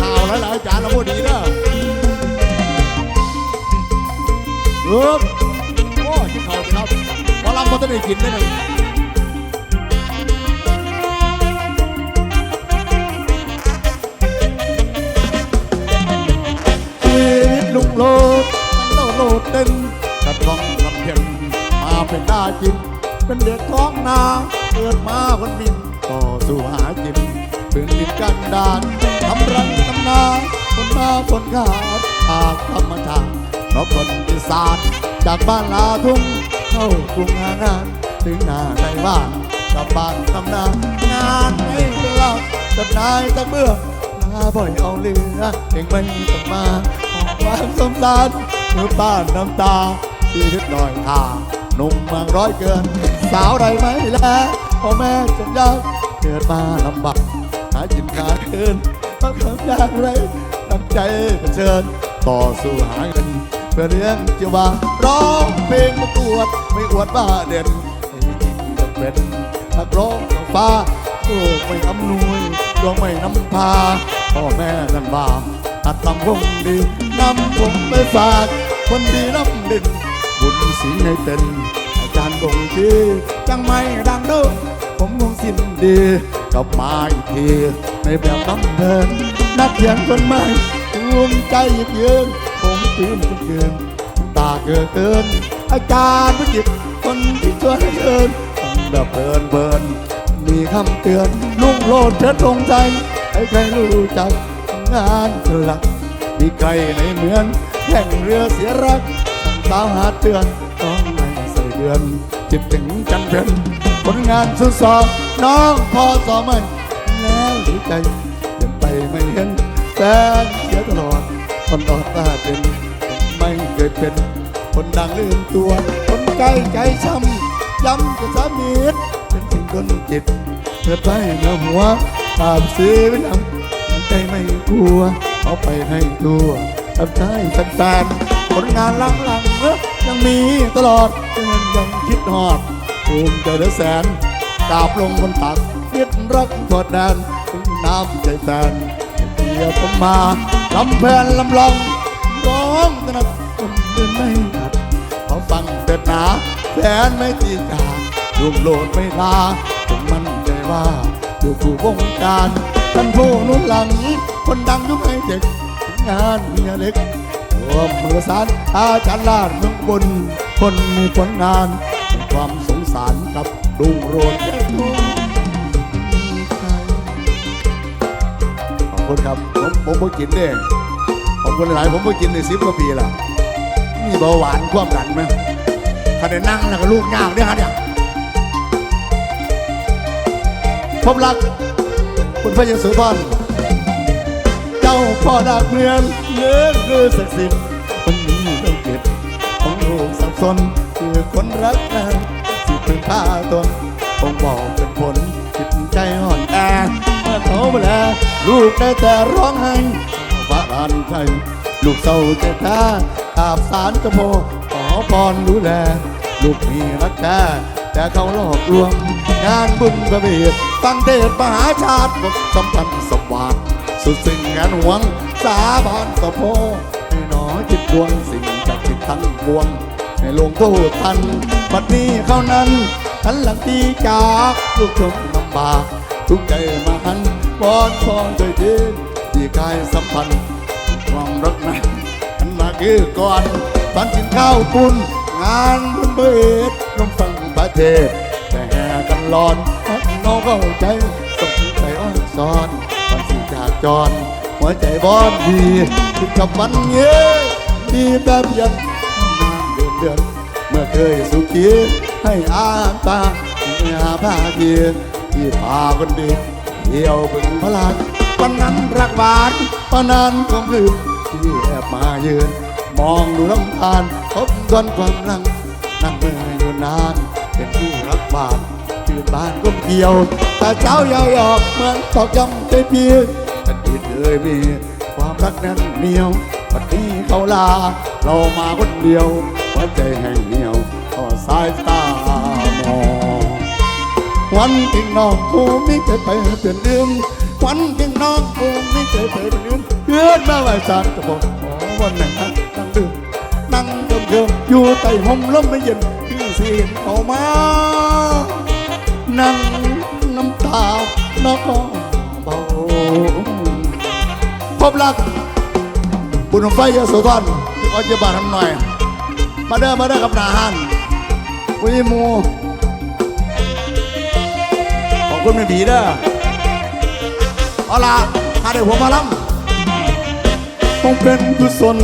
ข่าวหลายๆจานเราพอดีนะเออโอ้ยกินข้าวสิครับหมอลำมันจะได้กินได้หนึ่งชีวิตลุงโลดมันโลดโลดเต้นกระท่องลำเพ็ญมาเป็นได้จริง เป็นเด็กท้องนาเกิดมาวันบินต่อสู้หากินเป็นดินกันดานทำรังทำนาคนมาคนขาดหากธรรมชาติเพราะคนอีสานจากบ้านลาทุ่งเข้ากรุงหางาน ถึงหน้าในบ้านกลับบ้านทำนางานไม่เป็นหลักจับนายตะเบื่อลาบ่อยเอาเรือเองไม่ต้องมาออกความสมสารเมื่อป้านน้ำตาที่ทึดลอยทาง หนุ่มเมืองร้อยเกิน สาวใดไหมแลพ่อแม่จนยากเกิดมาลำบากหากินขาดคืนต้องทำยางไรตั้งใจเผชิญ ต่อสู้หาเงินเพื่อเลี้ยงจีวาร้องเพลงประกวดไม่อวดบ้าเด่นให้จริงจะเป็นนักร้องของฟ้าโอ้ไม่อำนวยดวงไม่นำพาพ่อแม่นั่นบาตัดทำคงดีนำผมไปฝากคนดีน้ำดิน บุญสีให้เป็นอาจารย์บงทีจังไม่ดังเด้อผมคงสิ้นดีกลับมาอีกทีในแบบน้ำเดินนักเขียนคนใหม่ภูมิใจหยิบยืนผมตื่นทุกคืนตาเกินเกิน อาจารย์วิจิตคนที่ช่วยเดินต้องแบบเบินเบินมีคำเตือนลุงโลดเพชรตรงใจให้ใครรู้จักงานหลักมีใครในเหมือนแข่งเรือเสียรัก สาวหาเตือนต้องไม่ใส่เดือนคิดถึงจันเพนผลงานสุดสอบน้องพอสอบไม่แล้วดีใจเปลี่ยนไปไม่เห็นแฟนเสียตลอดคนตอดตาเป็นไม่เคยเป็น คนดังลืมตัว คนใกล้ใจช้ำย้ำกับสามีเป็นสิ่งคนจิตเธอไปเนื้อหัวตามซื้อไปนำใจไม่กลัวเอาไปให้ตัวทำใจแฟนๆ ผลงานหลังๆเอ้อยังมีตลอดเงินยังคิดหอดภูมิใจเหลือแสนกราบลงบนตักคิดรักทอดแดนถึงน้ำใจแฟนเกียรผมมาลำแพนลำลองร้องตนัดจนเดินไม่ถัดขอฟังเถิดหนาแฟนไม่ตีจากรวมโลดไม่ลาจงมันใจว่าอยู่ผู้วงการท่านผู้นุ่นหลัง คนดังยุคให้เด็กงานเมียเล็ก รวมมือสารอาจารย์ลาดเมืองบนคนมีผลงานความสงสารกับลุงโรดขอบคุณครับผมผมบ่กินเด้ขอบคุณหลายผมบ่กินในสิบกว่าปีละมีเบาหวานความดันไหมถ้าได้นั่งแล้วก็ลูกยากเนี่ยฮะเนี่ยพบรักคุณพระเยซูพรเจ้าพ่อดากเมือง เนื้อคือศักสิทธิ์คนนี้ต้องเก็บของลูกสับสนคือคนรักกันสิพึ่งพาตนคงบอกเป็นผลจิตใจอ่อนแอเมื่อเขาไปแล้วลูกได้แต่ร้องไห้พระรานใจลูกเศร้าใจแท้ขาบสารกระโพขอพรดูแล ลูกมีรักแท้แต่เขาหลอกลวง งานบุญประเวทตั้งเทศมหาชาติบทสัมพันธ์สว่างสุดสิ่งงานหวง สาบานสะโพให้หนอจิตดวงสิ่งจากจิตทั้งปวงให้ลงโทษทันบัดนี้เขานั้นหันหลังตีจากลูกชมลำบากทุกใจมาหันวอนพรโดวยดีที่กายสัมพันธ์ความรักนั้นอันมาคือก่อนตอนกินข้าวปุ้นงานบุญเบิดลงฟังประเทศแต่แห่กันหลอนน้องเข้าใจสมใจอ้อนสอนตอนสี่จากจร หัวใจบอนดีถึงกับวันเงี้ยดีแบบเยันนานเดือนเดือนเมื่อเคยสุขีให้อาหารตาเมื่อผ้าเทียที่พาคนดีเที่ยวบึงพลานวันนั้นรักหวานวันนั้นคงลืมที่แอบมายืนมองดูลำธารพบทวนความรังนั่งเมื่ออยู่นาน เป็นผู้รักบานตื่นบ้านก้มเกี่ยว แตาเช้ายาวยอกเหมือนตอกย้ำใจเพีย งแต่ดีเคยมีความรักนั้นเหนียววันนี้เขาลา เรามาคนเดียวหัวใจแห้งเหนียวก็สายตามองวันทิ้งน้องกูไม่เคยไปเปลี่ยนเลืมวันทิ้งน้องกูไม่เคยไปเปลี่ยนเลืมเพื่อนมาไหวสารกระบอกขอวันไหนนั่งนั่งดื่มนั่งเดิมเดิมอยู่ใต้ห่มลมไม่เย็นคือเสียงเขามา นั่งน้ำตาน้องก็เบา พบรัก บุญไฟยโสธรที่เขาจะบาทำหน่อย มาเด้อมาเด้อกับนาฮันวิมูขอบคุณแม่ผีเด้อเอาล่ะถ้าได้หัวมาล้ำต้องเป็นกุศล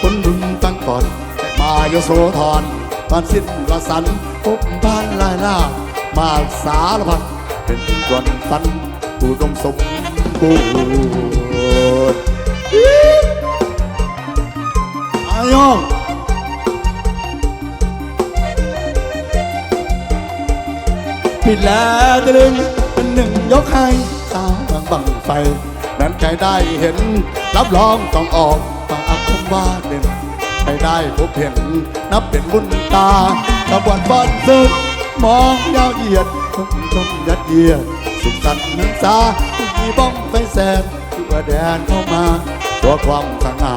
คนบุญตั้งก่อนแต่มายโสธรตอนสิ้นกสันพบบ้านลายล่ามาสารพัดเป็นกวนตันผู้ดมสมบูร อายองผิดแล้วตะลึงเป็นหนึ่งยกให้ตาบังบังไฟ นั้นใครได้เห็น รับรองต้องออกปากคมว่าเด่นใครได้พบเห็น นับเป็นบุญตากระบวนบอนซึกมองยาวเหยียดคงชมยัดเยียดสุขสันต์นันซาที่มีบ้องไฟแสนตัวแดนเข้ามาตัวความสง่า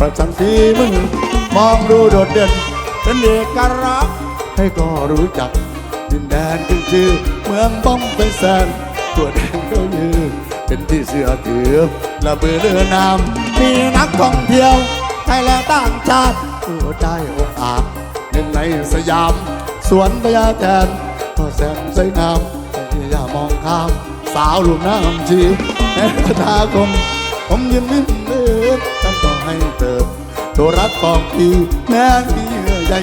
ประชันฝีมือมองดูโดดเด่น เป็นเอกลักษณ์ให้ก็รู้จัก ดินแดนขึ้นชื่อ เมืองบ้องไปแสนตัวแดงก็ยือเป็นที่เสือถือและเบือเรือนามมีนักท่องเที่ยวไทยและต่างชาติตัวได้อกอาบหนึ่งในสยาม สวนพญาแทนก็แสนสวยงามแต่อย่ามองข้าม สาวหลุมน้ำชีแม่ตาคมผมยืนนิ่งเลือฉันต้อ ให้เติบตัวรักของพี่แม้มีเยื่อใย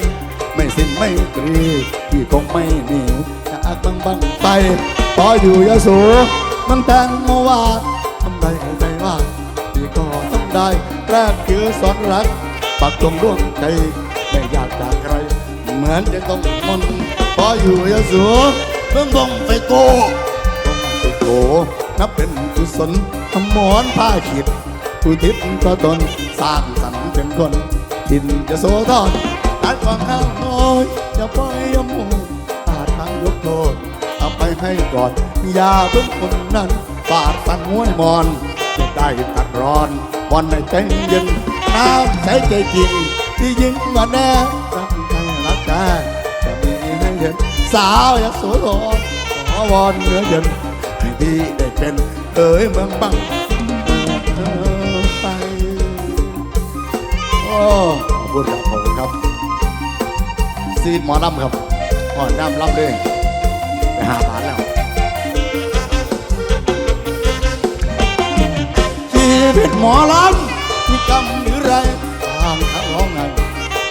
ไม่สิ้นไม่ตรีพี่คงไม่หนีจากบังบังไปพออยู่ยาสูมันแตงโมวาดทำได้ใจว่าพี่ก็ต้องได้แรกคือสอนรักปักตรงร่วงใจไม่อยากจากใคร เหมือนจะต้องมนพออยู่ยาสูเพิ่งบงไปโกบงไปโกนับเป็นกุศลทำหมอนผ้าขิด ผู้ทิศก็ตนสร้างสรรค์เป็นคนทินจะโซทอนตัดความข้างน้อยอย่าปล่อยยมูอาจทางยกโทษเอาไปให้ก่อนอย่าเพิ่งคนนั้นปาดสันห้วยมอนจะได้ตัดร้อนวันในใจเย็นน้ำใสใจจริงที่ยิ่งกว่าแน่รักใครรักกันจะมีให้เห็นสาวอยากสวยหอขอวอนเนื้อเย็นให้พี่ได้เป็นเอ๋ยเมืองบัง ขอบคุณครับขอบคุณครับซีดหมอลำครับหมอลำลำเลยไปหาบาทแล้วชีวิตหมอลำมีกรรมหรือไรทางทางร้องไง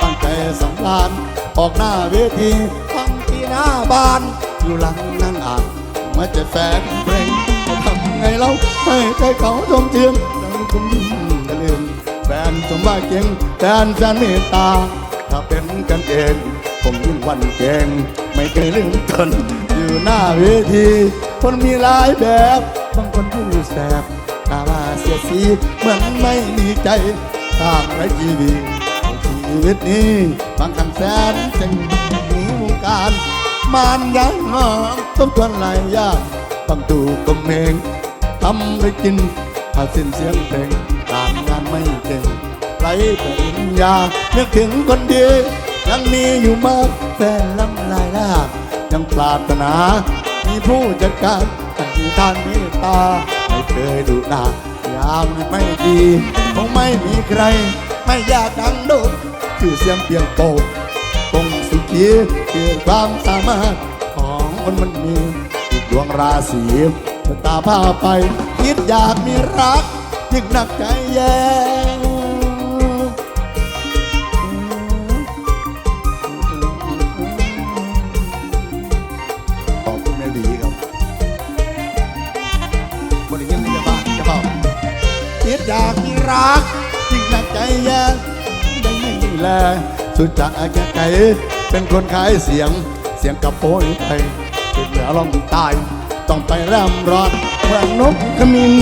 ตั้งใจสำราญออกหน้าเวทีฟังที่หน้าบ้าน อยู่หลังนั่งอ่านมาเจะแฟนเพลงทำไงเล่าให้ใจเขาชมเทียมดังคุ้มอย่าลืม นสมว่าเก่งแฟนแฟนเมตตา ถ้าเป็นกันเอง ผมยิ่งวันเก่ง ไม่เคยลืมตนอยู่หน้าเวที คนมีหลายแบบ บางคนผู้แสบตาว่าเสียสีเหมือนไม่มีใจสร้างไรชีวิตชีวิตนี้บางคำแสนเจ๋งหนีวงการมานยังหางต้องทนหลายยางต้องดูกมเองทำได้กินถ้าสิ้นเสียงเพลง ไม่เก่งไรปริญญานึกถึงคนดียังมีอยู่มากแฟนลำลายลากยังปรารถนา มีผู้จัดการท่านที่ท่านเมตตา ไม่เคยดุด่ายามไม่ดีคงไม่มีใคร ไม่อยากดังโดดชื่อเสียงเพียงโตคงสุขีคือความสามารถของคนมันมีดวงราศีตาพาไปคิดอยากมีรัก ยิ่งนักใจแย่ขอบคุณแม่ดีครับบริเวณนี้จะบ้านจะบอกคิดอยากมีรักยิ่งนักใจแย่ได้ไม่แลสุดจะแก่ไก่เป็นคนขายเสียงเสียงกับโป้ยไทยเป็นเหนือลองใตายต้องไปร่ำร้อนเมืองนกขมิ้น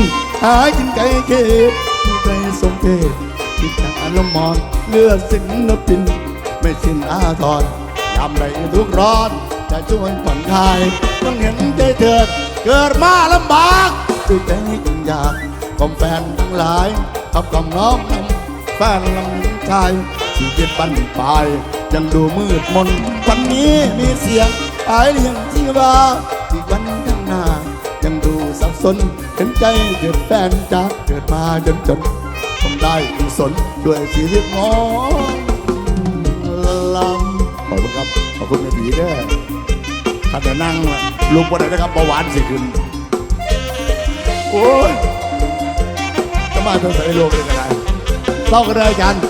หากินไก่เกตอยู่ใจสมเพศคิดจากอารมณ์มอนเลือดสินนปิน ไม่สิ้นอาทรยามใดทุกร้อน จะช่วยผ่อนคลาย ต้องเห็นใจเถิด เกิดมาลำบากด้วยใจจึงอยากกอมแฟนทั้งหลายขับกล่อมน้อมนำแฟนลำหญิงชายชีวิตบั้นปลายยังดูมืดมนวันนี้มีเสียงอายเลี้ยงที่ว่าที่วัน สนเห็นใจเกิดแฟนจากเกิดมาจนจนต้องได้กุศลด้วยชีวิตน้อลำขอบคุณครับขอบคุณแม่ผีเด้อถ้าจะนั่งลุกบนไหนนะครับเบาหวานสิขึ้นโอ้ยจะมาทางใส่โลกเลยกันได้เศร้ากันเลยอาจารย์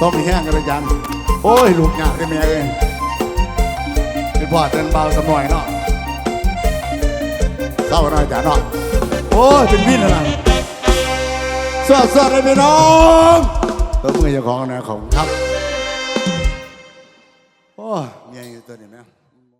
ส้มแห้งกันเลยอาจารย์โอ้ยลูกหยาได้แม่เอง ที่พ่อเตือนเบาสมอยเนาะเศร้าหน่อยจ้ะเนาะโอ้ยเป็นวินอะไรสวัสดีเลยพี่น้องตัวมือเจ้าของนะของครับโอ้